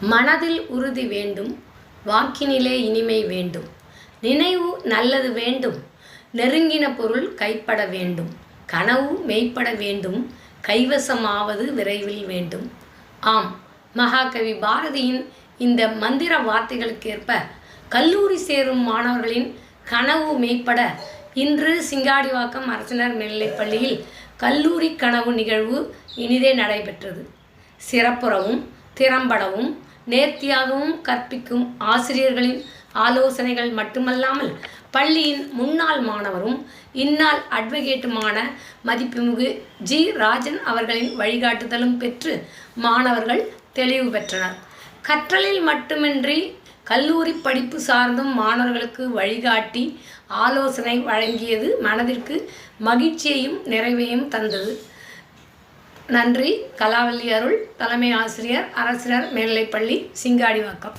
மனதில் உறுதி வேண்டும் வாக்கினிலே இனிமை வேண்டும். நினைவு நல்லது வேண்டும் நெருங்கின பொருள் கைப்பட வேண்டும். கனவு மெய்ப்பட வேண்டும் கைவசமாவது விரைவில் வேண்டும். ஆம் மகாகவி பாரதியின் இந்த மந்திர வார்த்தைகளுக்கேற்ப கல்லூரி சேரும் மாணவர்களின் கனவு மெய்ப்பட இன்று சிங்காடிவாக்கம் அரசினர் மேல்நிலைப்பள்ளியில் கல்லூரி கனவு நிகழ்வு இனிதே நடைபெற்றது. சிறப்புறவும் திறம்படவும் நேர்த்தியாகவும் கற்பிக்கும் ஆசிரியர்களின் ஆலோசனைகள் மட்டுமல்லாமல் பள்ளியின் முன்னாள் மாணவரும் இந்நாள் அட்வொகேட்டுமான மதிப்புமிகு ஜி. ராஜன் அவர்களின் வழிகாட்டுதலும் பெற்று மாணவர்கள் தெளிவு பெற்றனர். கற்றலில் மட்டுமின்றி கல்லூரி படிப்பு சார்ந்தும் மாணவர்களுக்கு வழிகாட்டி ஆலோசனை வழங்கியது மனதிற்கு மகிழ்ச்சியையும் நிறைவையும் தந்தது. நன்றி. கலாவல்லி அருள். தலைமை ஆசிரியர் அரசினர் மேல்நிலைப்பள்ளி சிங்காடிவாக்கம்.